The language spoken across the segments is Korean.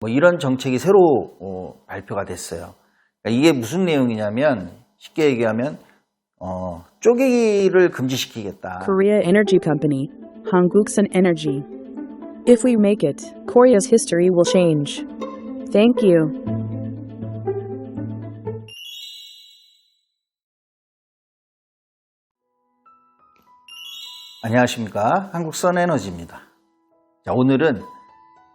뭐 이런 정책이 새로 어, 발표가 됐어요. 그러니까 이게 무슨 내용이냐면 쉽게 얘기하면 어, 쪼개기를 금지시키겠다. Korea Energy Company, Hanguksan Energy. If we make it, Korea's history will change. Thank you. 안녕하십니까. 한국선 에너지입니다. 자, 오늘은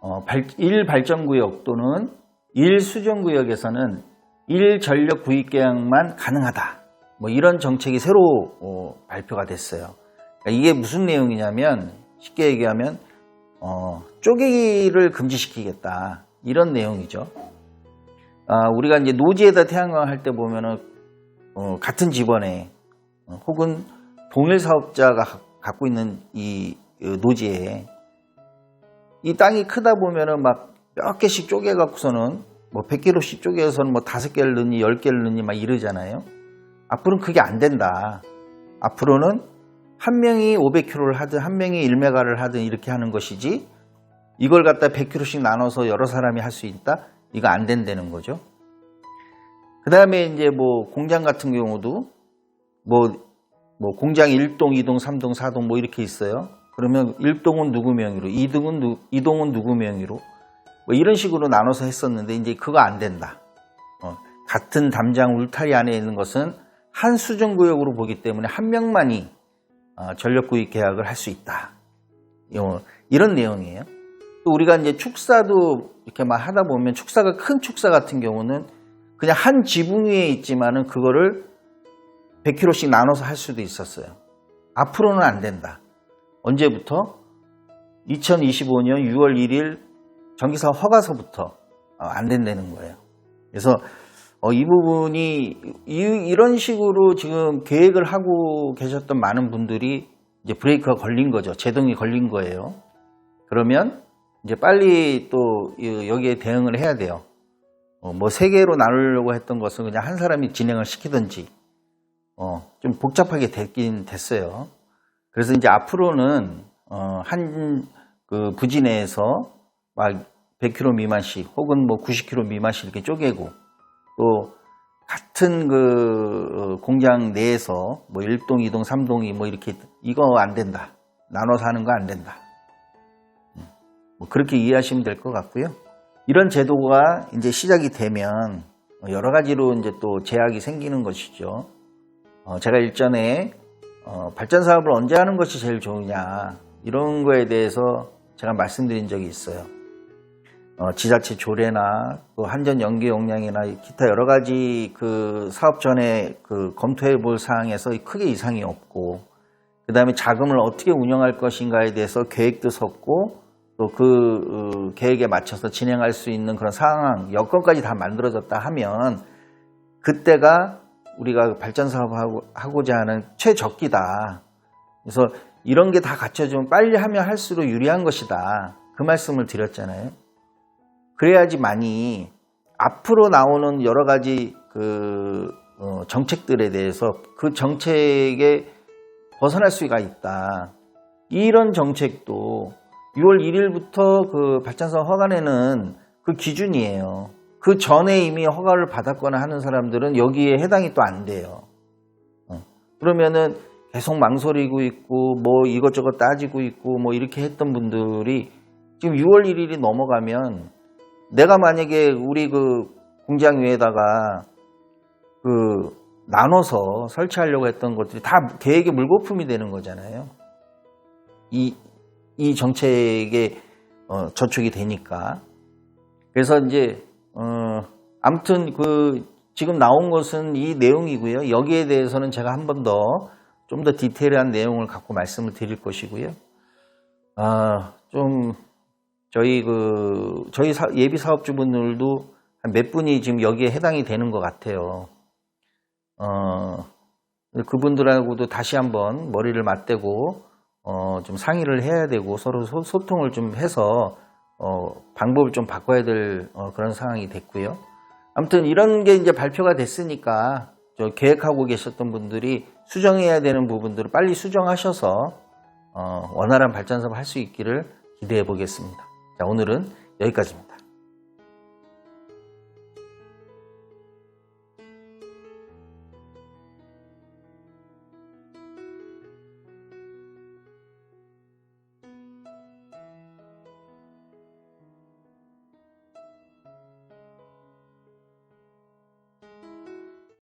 어, 발, 1발전구역 또는 1수정구역에서는 1전력 구입 계약만 가능하다. 뭐 이런 정책이 새로 어, 발표가 됐어요. 그러니까 이게 무슨 내용이냐면 쉽게 얘기하면 어, 쪼개기를 금지시키겠다. 이런 내용이죠. 아, 우리가 이제 노지에다 태양광 할 때 보면은 어, 같은 집원에 어, 혹은 동일 사업자가 가- 갖고 있는 이 어, 노지에 이 땅이 크다 보면은 막 몇 개씩 쪼개갖고서는 뭐 100kg씩 쪼개서는 뭐 다섯 개를 넣니 열 개를 넣니 막 이러잖아요. 앞으로는 그게 안 된다. 앞으로는 한 명이 500kg를 하든 한 명이 1메가를 하든 이렇게 하는 것이지 이걸 갖다 100kg씩 나눠서 여러 사람이 할 수 있다? 이거 안 된다는 거죠. 그 다음에 이제 뭐 공장 같은 경우도 뭐, 뭐 공장 1동, 2동, 3동, 4동 뭐 이렇게 있어요. 그러면 1동은 누구 명의로, 2동은, 누, 2동은 누구 명의로 뭐 이런 식으로 나눠서 했었는데 이제 그거 안 된다. 어, 같은 담장 울타리 안에 있는 것은 한 수정구역으로 보기 때문에 한 명만이 어, 전력 구입 계약을 할 수 있다. 요- 이런 내용이에요. 또 우리가 이제 축사도 이렇게 막 하다 보면 축사가 큰 축사 같은 경우는 그냥 한 지붕 위에 있지만은 그거를 100kg씩 나눠서 할 수도 있었어요. 앞으로는 안 된다. 언제부터? 2025년 6월 1일 전기사 허가서부터 어, 안 된다는 거예요. 그래서 어, 이 부분이 이, 런 식으로 지금 계획을 하고 계셨던 많은 분들이 이제 브레이크가 걸린 거죠. 제동이 걸린 거예요. 그러면 이제 빨리 또 이- 여기에 대응을 해야 돼요. 어, 뭐세 개로 나누려고 했던 것은 그냥 한 사람이 진행을 시키든지 어, 좀 복잡하게 됐긴 됐어요. 그래서 이제 앞으로는 어, 한그 부지 내에서 막 100km 미만씩 혹은 뭐 90km 미만씩 이렇게 쪼개고 또 같은 그 어, 공장 내에서 뭐 1동, 2동, 3동이 뭐 이렇게 이거 안 된다. 나눠서 하는 거 안 된다. 음, 뭐 그렇게 이해하시면 될 것 같고요. 이런 제도가 이제 시작이 되면 여러 가지로 이제 또 제약이 생기는 것이죠. 어, 제가 일전에 어, 발전 사업을 언제 하는 것이 제일 좋으냐 이런 거에 대해서 제가 말씀드린 적이 있어요. 어, 지자체 조례나 또 한전 연계 용량이나 기타 여러 가지 그 사업 전에 그 검토해 볼 사항에서 크게 이상이 없고 그 다음에 자금을 어떻게 운영할 것인가에 대해서 계획도 섰고 또그 계획에 맞춰서 진행할 수 있는 그런 상황 여건까지 다 만들어졌다 하면 그때가 우리가 발전 사업을 하고자 하는 최적기다. 그래서 이런 게 다 갖춰지면 빨리 하면 할수록 유리한 것이다. 그 말씀을 드렸잖아요. 그래야지 많이 앞으로 나오는 여러 가지 그 어, 정책들에 대해서 그 정책에 벗어날 수가 있다. 이런 정책도 6월 1일부터 그 발전소 허가내는 그 기준이에요. 그 전에 이미 허가를 받았거나 하는 사람들은 여기에 해당이 또 안 돼요. 어. 그러면은 계속 망설이고 있고 뭐 이것저것 따지고 있고 뭐 이렇게 했던 분들이 지금 6월 1일이 넘어가면 내가 만약에 우리 그 공장 위에다가 그 나눠서 설치하려고 했던 것들이 다 계획의 물거품이 되는 거잖아요. 이, 이 정책에 어, 저촉이 되니까. 그래서 이제, 어, 아무튼 그 지금 나온 것은 이 내용이고요. 여기에 대해서는 제가 한 번 더좀더 디테일한 내용을 갖고 말씀을 드릴 것이고요. 아, 좀 저희 그 저희 사- 예비 사업주분들도 한 몇 분이 지금 여기에 해당이 되는 것 같아요. 어, 그분들하고도 다시 한번 머리를 맞대고 어, 좀 상의를 해야 되고 서로 소, 소통을 좀 해서 어, 방법을 좀 바꿔야 될 어, 그런 상황이 됐고요. 아무튼 이런 게 이제 발표가 됐으니까 저 계획하고 계셨던 분들이 수정해야 되는 부분들을 빨리 수정하셔서 어, 원활한 발전 사업 할 수 있기를 기대해 보겠습니다. 자, 오늘은 여기까지입니다.